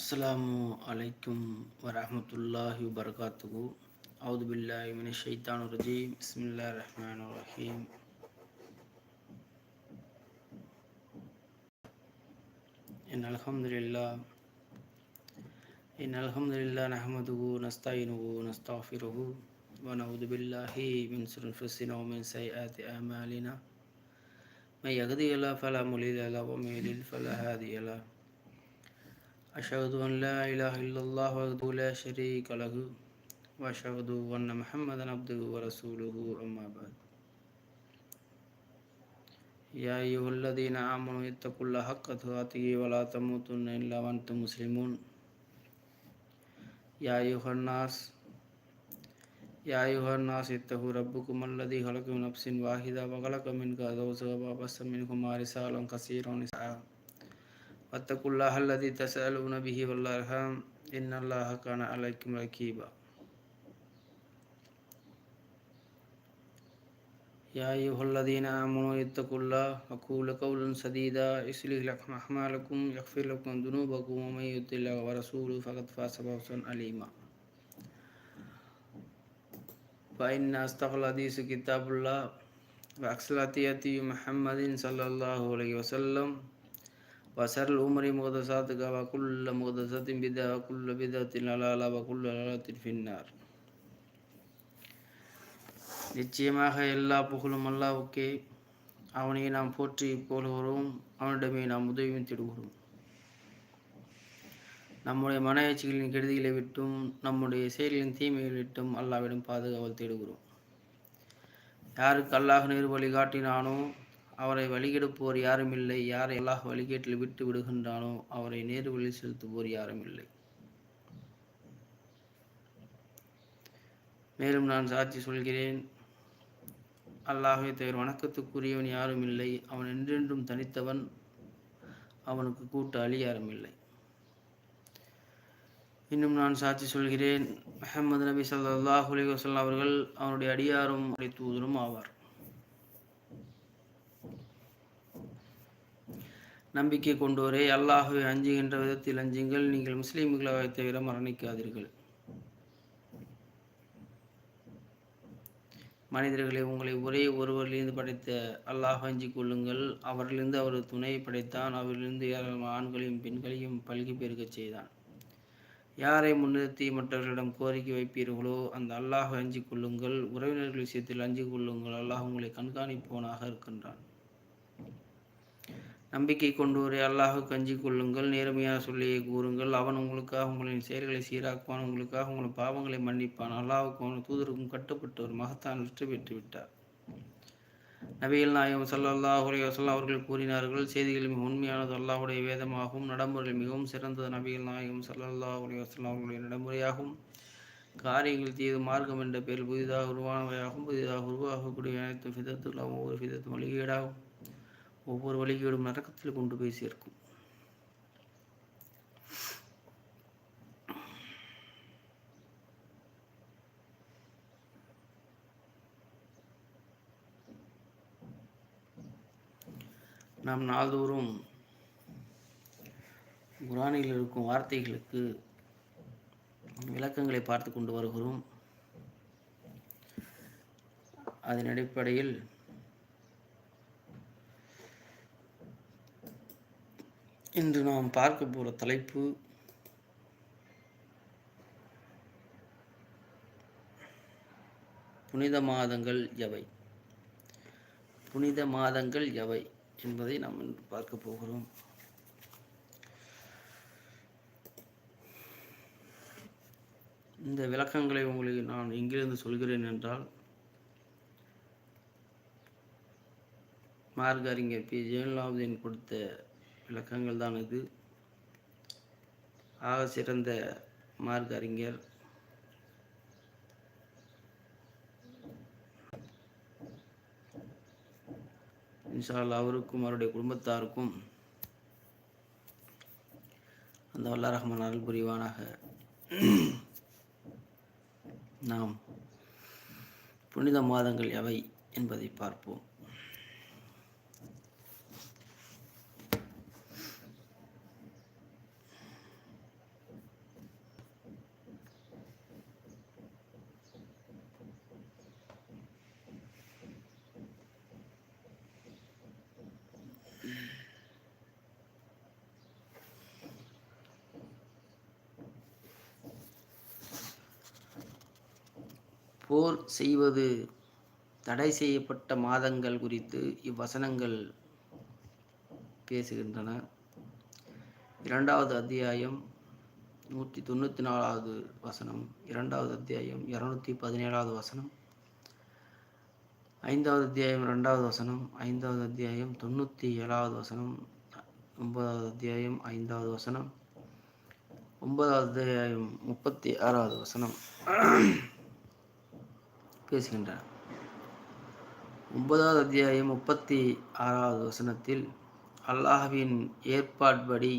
السلام عليكم ورحمة الله وبركاته. أعوذ بالله من الشيطان الرجيم. بسم الله الرحمن الرحيم. إن الحمد لله. إن الحمد لله نحمده ونستعينه ونستغفره ونعوذ بالله من شرور أنفسنا ومن سيئات أعمالنا. من يهده الله فلا مضل له ومن يضلل فلا هادي له. أشهد أن لا إله إلا الله وحده لا شريك له وأشهد أن محمدا عبده ورسوله أما بعد يا أيها الذين آمنوا اتقوا الله حق تقاته ولا تموتن إلا وأنتم مسلمون يا أيها الناس يا أيها الناس اتقوا ربكم الذي خلق من نفس واحدة وخلق منها زوجها وبث منهما رسالا كثيرا ونساء واتقوا الله الذي تسألون به والأرحام إن الله كان عليكم رقيبا يا أيها الذين آمنوا اتقوا الله وقولوا قولا سديدا يصلح لكم أعمالكم يغفر لكم ذنوبكم ومن يطع الله ورسوله فقد فاز فوزا عليما فإن أصدق الحديث كتاب الله وأحسن محمد صلى الله عليه وسلم. وشر الأمور محدثاتها وكل محدثة بدعة وكل بدعة ضلالة وكل ضلالة في النار நிச்சயமாக எல்லா புகழும் அல்லாவுக்கே அவனை நாம் போற்றி போலுகிறோம் அவனிடமே நாம் உதவியும் தேடுகிறோம் நம்முடைய மன எச்சிகளின் கெடுதிகளை விட்டும் நம்முடைய செயல்களின் தீமைகளை விட்டும் அல்லாவிடம் பாதுகாவல் தேடுகிறோம் யாருக்கு அல்லாஹ் நேர் வழி காட்டினானோ அவரை வழிகெடுப்போர் யாரும் இல்லை யாரை அல்லாஹ் வழிகேட்டில் விட்டு விடுகின்றானோ அவரை நேர் வழி செலுத்துவோர் யாரும் இல்லை மேலும் நான் சாட்சி சொல்கிறேன். அல்லாஹை தவிர வணக்கத்துக்குரியவன் யாரும் இல்லை அவன் என்றென்றும் தனித்தவன். அவனுக்கு கூட்டாளி யாரும் இல்லை இன்னும் நான் சாட்சி சொல்கிறேன். அஹமது நபி சல்லாஹ் அலி வசல்லாம் அவர்கள் அவனுடைய அடியாரும் தூதரும் ஆவார். நம்பிக்கை கொண்டோரே அல்லாஹுவை அஞ்சுகின்ற விதத்தில் அஞ்சுங்கள். நீங்கள் முஸ்லீம்களாக தவிர மரணிக்காதீர்கள். மனிதர்களை உங்களை ஒரே ஒருவரிலிருந்து படைத்த அல்லாஹ் அஞ்சி கொள்ளுங்கள். அவரிலிருந்து அவர் துணையை படைத்தான். அவரிலிருந்து ஏராளமான ஆண்களையும் பெண்களையும் பல்கி பெருகச் செய்தான். யாரை முன்னிறுத்தி மற்றவர்களிடம் கோரிக்கை வைப்பீர்களோ அந்த அல்லாஹ் அஞ்சி கொள்ளுங்கள். உறவினர்கள் விஷயத்தில் அஞ்சி கொள்ளுங்கள். அல்லாஹ் உங்களை கண்காணிப்பவனாக இருக்கின்றான். நம்பிக்கை கொண்டுவரே அல்லாஹ் கஞ்சி கொள்ளுங்கள் நேர்மையான சொல்லியை கூறுங்கள். அவன் உங்களுக்காக உங்களின் செயல்களை சீராக்குவான் உங்களுக்காக உங்கள் பாவங்களை மன்னிப்பான். அல்லாஹுக்கும் அவன் தூதருக்கும் கட்டுப்பட்டு ஒரு மகத்தான் வெற்றி பெற்று விட்டார். நபிகள் நாயகம் சல்லாஹ் வசல்லாம் அவர்கள் கூறினார்கள் செய்திகள் மிக உண்மையானது அல்லாஹுடைய வேதமாகவும் நடைமுறை மிகவும் சிறந்தது நபிகள் நாயகம் சல்லாஹ் வசல்லாம் அவர்களுடைய நடைமுறையாகும். காரியங்கள் தீது மார்க்கம் என்ற பெயர் புதிதாக உருவானவையாகவும் புதிதாக உருவாகக்கூடிய அனைத்து விதத்துள்ளாகவும் ஒவ்வொரு விதத்தும் வழிகேடாகும். ஒவ்வொரு வழிகேடும் நரக்கத்தில் கொண்டு போய் சேர்க்கும். நாம் நாள்தோறும் குரானில் இருக்கும் வார்த்தைகளுக்கு விளக்கங்களை பார்த்து கொண்டு வருகிறோம். அதன் அடிப்படையில் இன்று நாம் பார்க்க போகிற தலைப்பு புனித மாதங்கள் எவை? புனித மாதங்கள் எவை என்பதை நாம் இன்று பார்க்க போகிறோம். இந்த விளக்கங்களை உங்களுக்கு நான் எங்கிருந்து சொல்கிறேன் என்றால் மார்க் அறிஞர் பி. ஜெயலலாவுதீன் கொடுத்த விளக்கங்கள் தான் இது. ஆக சிறந்த மார்க் அறிஞர் இன்ஷால் அவருக்கும் அவருடைய குடும்பத்தாருக்கும் அந்த வல்லா ரஹ்மான் அருள் புரிவானாக. நாம் புனித மாதங்கள் எவை என்பதை பார்ப்போம். போர் செய்வது தடை செய்யப்பட்ட மாதங்கள் குறித்து இவ்வசனங்கள் பேசுகின்றன. இரண்டாவது அத்தியாயம் நூற்றி தொண்ணூற்றி நாலாவது வசனம். இரண்டாவது அத்தியாயம் இரநூத்தி பதினேழாவது வசனம். ஐந்தாவது அத்தியாயம் ரெண்டாவது வசனம். ஐந்தாவது அத்தியாயம் தொண்ணூற்றி ஏழாவது வசனம். ஒன்பதாவது அத்தியாயம் ஐந்தாவது வசனம். ஒன்பதாவது அத்தியாயம் முப்பத்தி ஆறாவது வசனம். பேசுகின்றன ஒன்பதாவது அத்தியாயம் முப்பத்தி ஆறாவது வசனத்தில் அல்லாஹ்வின் ஏற்பாட்படி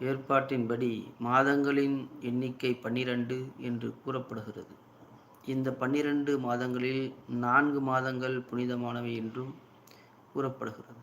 ஏற்பாட்டின்படி மாதங்களின் எண்ணிக்கை பன்னிரண்டு என்று கூறப்படுகிறது. இந்த பன்னிரண்டு மாதங்களில் நான்கு மாதங்கள் புனிதமானவை என்றும் கூறப்படுகிறது.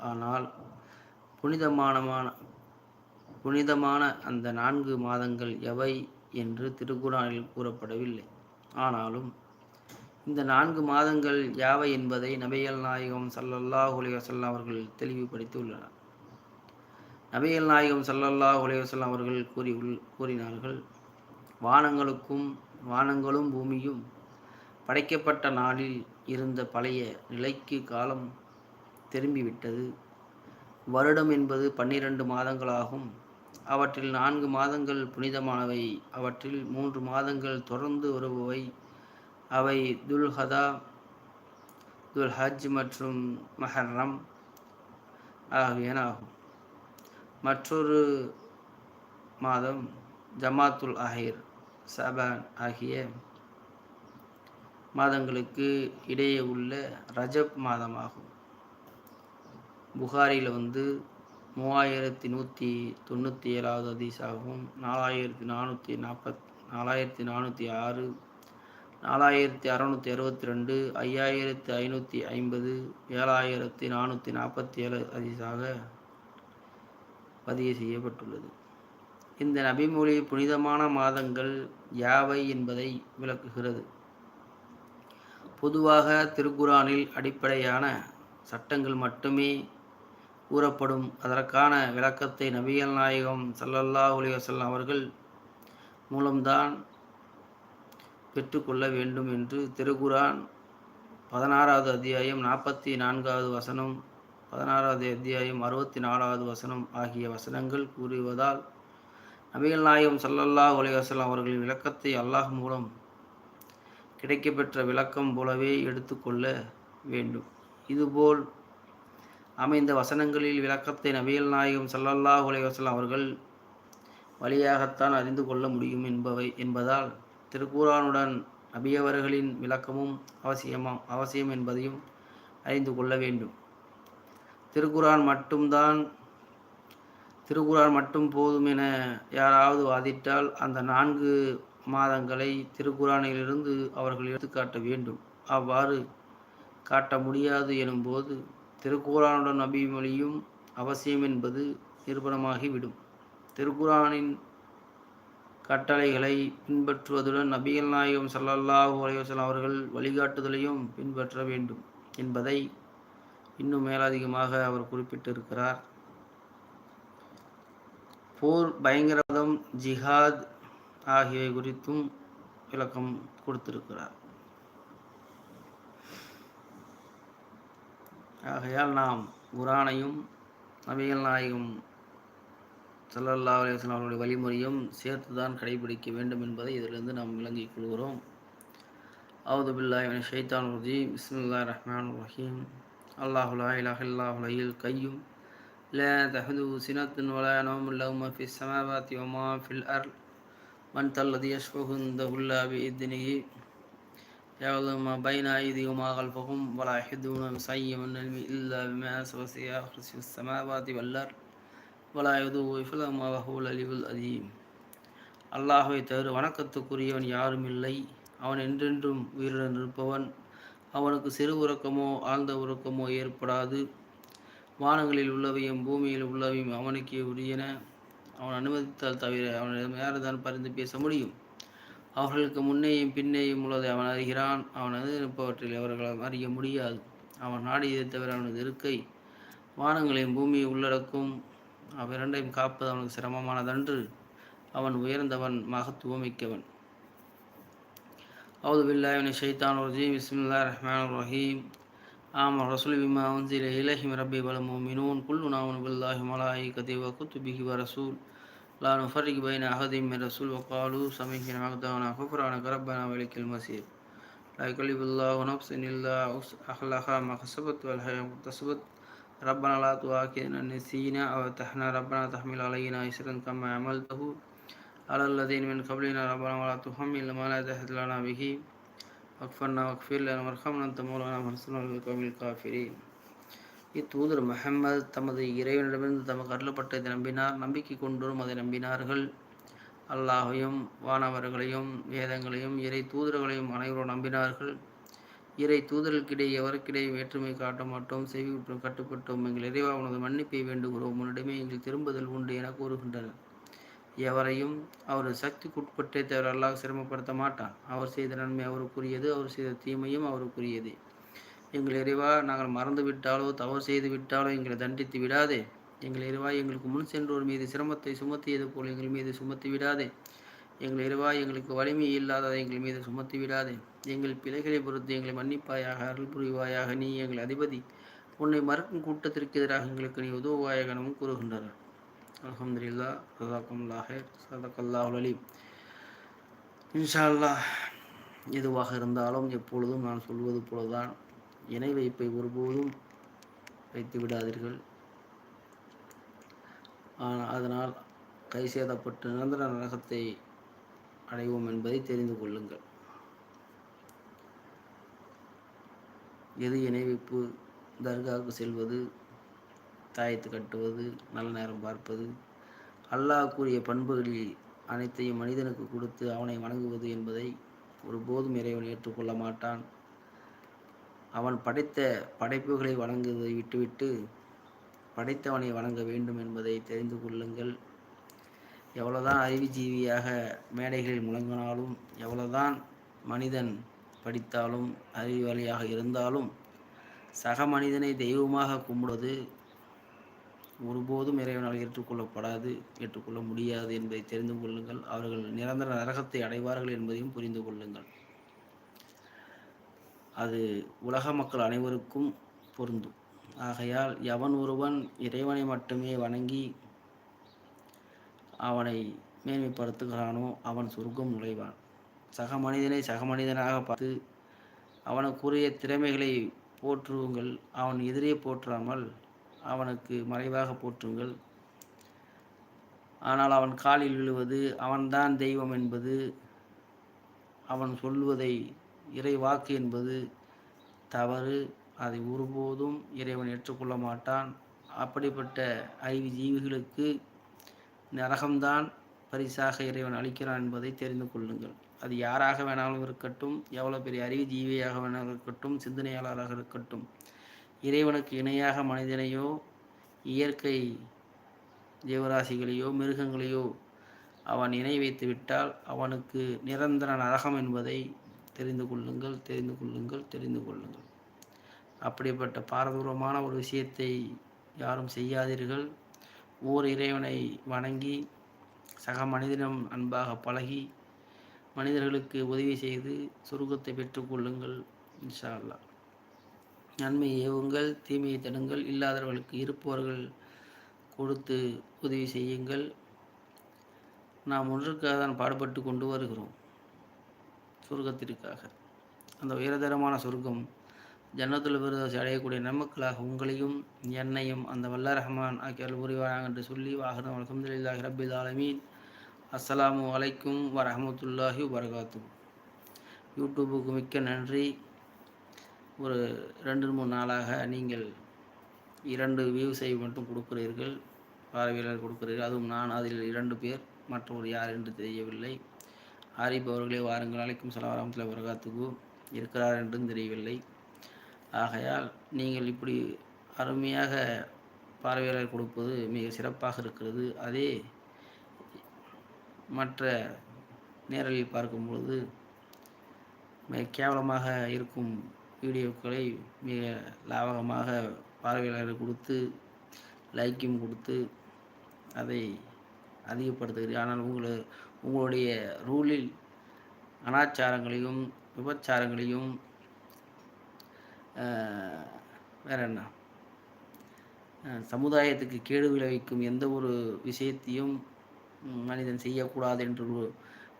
ஆனால் புனிதமானமான புனிதமான அந்த நான்கு மாதங்கள் எவை என்று திருக்குறானில் கூறப்படவில்லை. ஆனாலும் இந்த நான்கு மாதங்கள் யாவை என்பதை நபிகள் நாயகம் சல்லல்லாஹ் உலகம் அவர்கள் தெளிவுபடுத்தியுள்ளனர். நபிகள் நாயகம் சல்லல்லாஹ் உலகம் அவர்கள் கூறி கூறினார்கள் வானங்களுக்கும் வானங்களும் பூமியும் படைக்கப்பட்ட நாளில் இருந்த பழைய நிலைக்கு காலம் திரும்பிவிட்டது. வருடம் என்பது பன்னிரண்டு மாதங்களாகும். அவற்றில் நான்கு மாதங்கள் புனிதமானவை. அவற்றில் மூன்று மாதங்கள் தொடர்ந்து வருபவை. அவை துல்ஹதா துல்ஹஜ் மற்றும் மஹர்ரம் ஆகியன ஆகும் மற்றொரு மாதம் ஜமாத்துல் அஹீர் சபான் ஆகிய மாதங்களுக்கு இடையே உள்ள ரஜப் மாதமாகும். புகாரில் வந்து மூவாயிரத்தி நூற்றி தொண்ணூற்றி ஏழாவது அதிசாகவும் நாலாயிரத்தி நானூற்றி நாற்பத் நாலாயிரத்தி நானூற்றி ஆறு நாலாயிரத்தி அறநூற்றி அறுபத்தி ரெண்டு ஐயாயிரத்தி ஐநூற்றி ஐம்பது ஏழாயிரத்தி நானூற்றி நாற்பத்தி ஏழு அதிசாக பதிவு செய்யப்பட்டுள்ளது. இந்த நபிமொழி புனிதமான மாதங்கள் யாவை என்பதை விளக்குகிறது. பொதுவாக திருக்குறானில் அடிப்படையான சட்டங்கள் மட்டுமே கூறப்படும். அதற்கான விளக்கத்தை நபிகள் நாயகம் சல்லல்லா உலிவசல்லாம் அவர்கள் மூலம்தான் பெற்றுக்கொள்ள வேண்டும் என்று திருக்குரான் பதினாறாவது அத்தியாயம் நாற்பத்தி நான்காவது வசனம் பதினாறாவது அத்தியாயம் அறுபத்தி நாலாவது வசனம் ஆகிய வசனங்கள் கூறுவதால் நபிகள் நாயகம் சல்லல்லா உலகம் அவர்களின் விளக்கத்தை அல்லாஹ் மூலம் கிடைக்கப்பெற்ற விளக்கம் போலவே எடுத்துக்கொள்ள வேண்டும். இதுபோல் அமைந்த வசனங்களில் விளக்கத்தை நவியல் நாயகம் சல்லல்லா உலகம் அவர்கள் வழியாகத்தான் அறிந்து கொள்ள முடியும் என்பவை என்பதால் திருக்குறானுடன் நபியவர்களின் விளக்கமும் அவசியமாம் அவசியம் என்பதையும் அறிந்து கொள்ள வேண்டும். திருக்குரான் மட்டும்தான் திருக்குறான் மட்டும் போதும் என யாராவது வாதிட்டால் அந்த நான்கு மாதங்களை திருக்குறானிலிருந்து அவர்கள் எடுத்துக்காட்ட வேண்டும். அவ்வாறு காட்ட முடியாது எனும்போது திருக்குறானுடன் மொழியும் அவசியம் என்பது நிரூபணமாகிவிடும். திருக்குறானின் கட்டளைகளை பின்பற்றுவதுடன் நபிகள் நாயகம் சல்லல்லாஹு அலைவசம் அவர்கள் வழிகாட்டுதலையும் பின்பற்ற வேண்டும் என்பதை இன்னும் மேலதிகமாக அவர் குறிப்பிட்டிருக்கிறார். போர் பயங்கரவாதம் ஜிஹாத் ஆகியவை குறித்தும் விளக்கம் கொடுத்திருக்கிறார். ஆகையால் நாம் குரானையும் நபிகள் நாயகம் சல்லல்லா அலிஸ்லாம் அவர்களுடைய வழிமுறையும் சேர்த்து தான் கடைபிடிக்க வேண்டும் என்பதை இதிலிருந்து நாம் விளங்கிக் கொள்கிறோம் அவுது பில்லாஹ் ஷைத்தான் ரஜீம் பிஸ்மில்லா ரஹ்மான் ரஹீம் அல்லாஹுலா இலாஹில்லாஹுலையில் கையும் لا تحدو سنة ولا نوم له ما في السماوات وما في الأرض من الذي يشفه عنده إلا بإذنه يعلم ما بين أيديهم وما خلفهم ولا يحدون بشيء من العلم إلا بما وسع في السماوات والأرض ولا يدو حفظهما وهو العلي العظيم அல்லாஹை தவிர வணக்கத்துக்குரியவன் யாரும் இல்லை அவன் என்றென்றும் உயிருடன் இருப்பவன் அவனுக்கு சிறு உறக்கமோ ஆழ்ந்த உறக்கமோ ஏற்படாது வானங்களில் உள்ளவையும் பூமியில் உள்ளவையும் அவனுக்கே உரியன அவன் அனுமதித்தால் தவிர அவனிடம் யாருதான் பரிந்து பேச முடியும் அவர்களுக்கு முன்னேயும் பின்னேயும் உள்ளதை அவன் அறிகிறான். அவனது இருப்பவற்றில் அவர்களால் அறிய முடியாது. அவன் நாடியதை தவிர அவனது இருக்கை வானங்களையும் பூமியை உள்ளடக்கும். அவ்விரண்டையும் காப்பது அவனுக்கு சிரமமானதன்று. அவன் உயர்ந்தவன் மகத்துவம் மிக்கவன். அவுது பில்லாவினை ஷைத்தான் ரஜீம். இஸ்மில்லா ரஹ்மான் ரஹீம். ஆம் ரசூல் பிமா உன்சில இலஹிம் ரப்பி வலமும் மினூன் குல்லு நாவன் பில்லாஹி மலாஹி கதிவ குத்துபிஹி வ ரசூல். لا نفرق بين أحد من رسول وقالوا سمعنا وأطعنا غفرانك ربنا وإليك المصير لا يكلف الله نفسا إلا أخلاقها ما كسبت والحياة مكتسبت ربنا لا تؤاخذنا نسينا أو تحنا ربنا تحمل علينا إسرا كما عملته على الذين من قبلنا. ربنا ولا تحمل ما لا تحت لنا به. واغفرنا واغفر لنا وارحمنا. أنت مولانا فانصرنا على القوم الكافرين. இத்தூதர் முஹம்மது தமது இறைவனிடமிருந்து தமக்கு அருளப்பட்டதை நம்பினார். நம்பிக்கை கொண்டோரும் அதை நம்பினார்கள். அல்லாஹையும் வானவர்களையும் வேதங்களையும் இறை தூதர்களையும் அனைவரும் நம்பினார்கள். இறை தூதர்களுக்கிடையே எவருக்கிடையே வேற்றுமை காட்ட மாட்டோம் செய்விட்டும் கட்டுப்பட்டோம். எங்கள் இறைவா உனது மன்னிப்பை வேண்டுகிறோம். உன்னிடமே எங்கள் திரும்புதல் உண்டு என கூறுகின்றனர். எவரையும் அவரது சக்திக்குட்பட்டே தவிர அல்லாஹ் சிரமப்படுத்த மாட்டான். அவர் செய்த நன்மை அவருக்குரியது அவர் செய்த தீமையும் அவருக்குரியது. எங்கள் இறைவா நாங்கள் மறந்து விட்டாலோ தவறு செய்து விட்டாலோ எங்களை தண்டித்து விடாதே. எங்கள் இறைவா எங்களுக்கு முன் சென்றோர் மீது சிரமத்தை சுமத்தியது போல் எங்கள் மீது சுமத்தி விடாதே. எங்கள் இறைவா எங்களுக்கு வலிமை இல்லாததை எங்கள் மீது சுமத்தி விடாதே. எங்கள் பிழைகளை பொறுத்து எங்களை மன்னிப்பாயாக அருள் புரிவாயாக நீ எங்கள் அதிபதி. உன்னை மறுக்கும் கூட்டத்திற்கு எதிராக எங்களுக்கு நீ உதவுவாயாக எனவும் கூறுகின்றனர். அலமதுல்லா சதாக்கம்லாஹே சதக்கல்லாஹ் அலி இன்ஷா அல்லாஹ் எதுவாக இருந்தாலும் எப்பொழுதும் நான் சொல்வது போலதான். இணை வைப்பை ஒருபோதும் வைத்து விடாதீர்கள். அதனால் கை சேதப்பட்டு நிரந்தர நரகத்தை அடைவோம் என்பதை தெரிந்து கொள்ளுங்கள். எது இணை வைப்பு? தர்காவுக்கு செல்வது தாயத்து கட்டுவது நல்ல நேரம் பார்ப்பது அல்லாஹ் கூறிய பண்புகளில் அனைத்தையும் மனிதனுக்கு கொடுத்து அவனை வணங்குவது என்பதை ஒருபோதும் இறைவன் ஏற்றுக்கொள்ள மாட்டான். அவன் படைத்த படைப்புகளை வணங்குவதை விட்டுவிட்டு படைத்தவனை வணங்க வேண்டும் என்பதை தெரிந்து கொள்ளுங்கள். எவ்வளோதான் அறிவுஜீவியாக மேடைகளில் முழங்கினாலும் எவ்வளோதான் மனிதன் படித்தாலும் அறிவாளியாக இருந்தாலும் சக மனிதனை தெய்வமாக கும்பிடுவது ஒருபோதும் இறைவனால் ஏற்றுக்கொள்ளப்படாது ஏற்றுக்கொள்ள முடியாது என்பதை தெரிந்து கொள்ளுங்கள். அவர்கள் நிரந்தர நரகத்தை அடைவார்கள் என்பதையும் புரிந்து கொள்ளுங்கள். அது உலக மக்கள் அனைவருக்கும் பொருந்தும். ஆகையால் எவன் ஒருவன் இறைவனை மட்டுமே வணங்கி அவனை மேன்மைப்படுத்துகிறானோ அவன் சொர்க்கம் நுழைவான். சக மனிதனை சக மனிதனாக பார்த்து அவனுக்குரிய திறமைகளை போற்றுங்கள். அவன் எதிரே போற்றாமல் அவனுக்கு மறைவாக போற்றுங்கள். ஆனால் அவன் காலில் விழுவது அவன்தான் தெய்வம் என்பது அவன் சொல்வதை இறை வாக்கு என்பது தவறு. அதை ஒருபோதும் இறைவன் ஏற்றுக்கொள்ள மாட்டான். அப்படிப்பட்ட அறிவு ஜீவிகளுக்கு நரகம்தான் பரிசாக இறைவன் அளிக்கிறான் என்பதை தெரிந்து கொள்ளுங்கள். அது யாராக வேணாலும் இருக்கட்டும் எவ்வளோ பெரிய அறிவு ஜீவியாக வேணாலும் இருக்கட்டும் சிந்தனையாளராக இருக்கட்டும் இறைவனுக்கு இணையாக மனிதனையோ இயற்கை ஜீவராசிகளையோ மிருகங்களையோ அவன் இணை வைத்து விட்டால் அவனுக்கு நிரந்தர நரகம் என்பதை தெரிந்து கொள்ளுங்கள் தெரிந்து கொள்ளுங்கள் தெரிந்து கொள்ளுங்கள். அப்படிப்பட்ட பாரதூரமான ஒரு விஷயத்தை யாரும் செய்யாதீர்கள். ஓர் இறைவனை வணங்கி சக மனிதனம் அன்பாக பழகி மனிதர்களுக்கு உதவி செய்து சுருக்கத்தை பெற்றுக்கொள்ளுங்கள் இன்ஷா அல்லா நன்மை ஏவுங்கள் தீமையை தடுங்கள் இல்லாதவர்களுக்கு இருப்பவர்கள் கொடுத்து உதவி செய்யுங்கள். நாம் ஒன்றுக்காக தான் பாடுபட்டு கொண்டு வருகிறோம். சொர்க்கத்திற்காக. அந்த உயர்தரமான சொர்க்கம் ஜன்னத்தில் பெருதாசி அடையக்கூடிய நன்மக்களாக உங்களையும் என்னையும் அந்த வல்ல ரஹ்மான் ஆக்கியால் புரிவாராங்க என்று சொல்லி வாகனம் அலமதுல்லாஹி ரபில் ஆலமீன். அஸ்ஸலாமு அலைக்கும் வரஹமத்துல்லாஹி வரகாத்தும் யூடியூபுக்கு மிக்க நன்றி. ஒரு ரெண்டு மூணு நாளாக நீங்கள் இரண்டு வியூஸை மட்டும் கொடுக்கிறீர்கள். பார்வையாளர் கொடுக்கிறீர்கள். அதுவும் நான் அதில் இரண்டு பேர். மற்றவர் யார் என்று தெரியவில்லை. ஆரிப் அவர்களே வாருங்கள். அழைக்கும் சலவரமத்தில் வரகாத்துக்கு இருக்கிறார் என்றும் தெரியவில்லை. ஆகையால் நீங்கள் இப்படி அருமையாக பார்வையாளர் கொடுப்பது மிக சிறப்பாக இருக்கிறது. அதே மற்ற நேரலில் பார்க்கும் பொழுது மிக கேவலமாக இருக்கும் வீடியோக்களை மிக லாபகமாக பார்வையாளர்கள் கொடுத்து லைக்கும் கொடுத்து அதை அதிகப்படுத்துகிறீர்கள் ஆனால் உங்களை உங்களுடைய ரூலில் அனாச்சாரங்களையும் விபச்சாரங்களையும் வேற என்ன? சமுதாயத்துக்கு கேடு விளைவிக்கும் எந்த ஒரு விஷயத்தையும் மனிதன் செய்யக்கூடாது என்று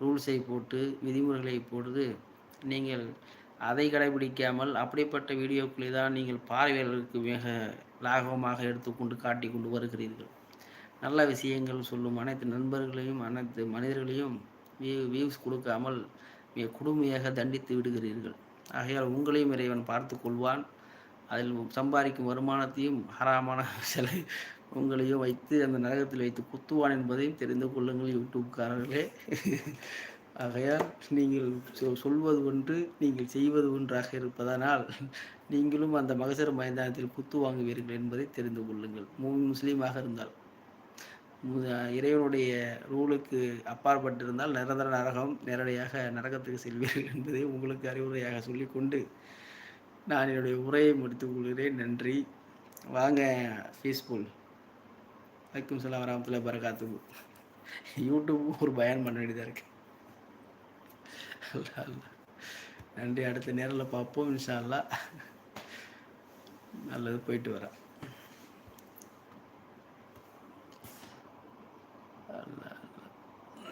ரூல்ஸை போட்டு விதிமுறைகளை போட்டு நீங்கள் அதை கடைபிடிக்காமல் அப்படிப்பட்ட வீடியோக்களை தான் நீங்கள் பார்வையாளர்களுக்கு மிக லாகவமாக எடுத்துக்கொண்டு காட்டி கொண்டு வருகிறீர்கள். நல்ல விஷயங்கள் சொல்லும் அனைத்து நண்பர்களையும் அனைத்து மனிதர்களையும் வியூஸ் கொடுக்காமல் மிக கொடுமையாக தண்டித்து விடுகிறீர்கள். ஆகையால் உங்களையும் இறைவன் பார்த்து கொள்வான். அதில் சம்பாதிக்கும் வருமானத்தையும் ஹராமான சில உங்களையும் வைத்து அந்த நரகத்தில் வைத்து குத்துவான் என்பதையும் தெரிந்து கொள்ளுங்கள் யூடியூப்காரர்களே. ஆகையால் நீங்கள் சொல்வது ஒன்று நீங்கள் செய்வது ஒன்றாக இருப்பதனால் நீங்களும் அந்த மகசர மைதானத்தில் குத்து வாங்குவீர்கள் என்பதை தெரிந்து கொள்ளுங்கள். மூ முஸ்லீமாக இருந்தால். இறைவனுடைய ரூலுக்கு அப்பாற்பட்டிருந்தால் நிரந்தர நரகம் நேரடியாக நரகத்துக்கு செல்வீர்கள் என்பதை உங்களுக்கு அறிவுரையாக சொல்லிக்கொண்டு நான் என்னுடைய உரையை முடித்துக் கொள்கிறேன். நன்றி. வாங்க ஃபீஸ்புல் வைக்கும் சொல்ல வராமத்தில் பரகாத்து யூடியூப் ஒரு பயன் பண்ண வேண்டியதாக இருக்குது நன்றி. அடுத்த நேரில் பார்ப்போம். இன்ஷா நல்லது போயிட்டு வரேன்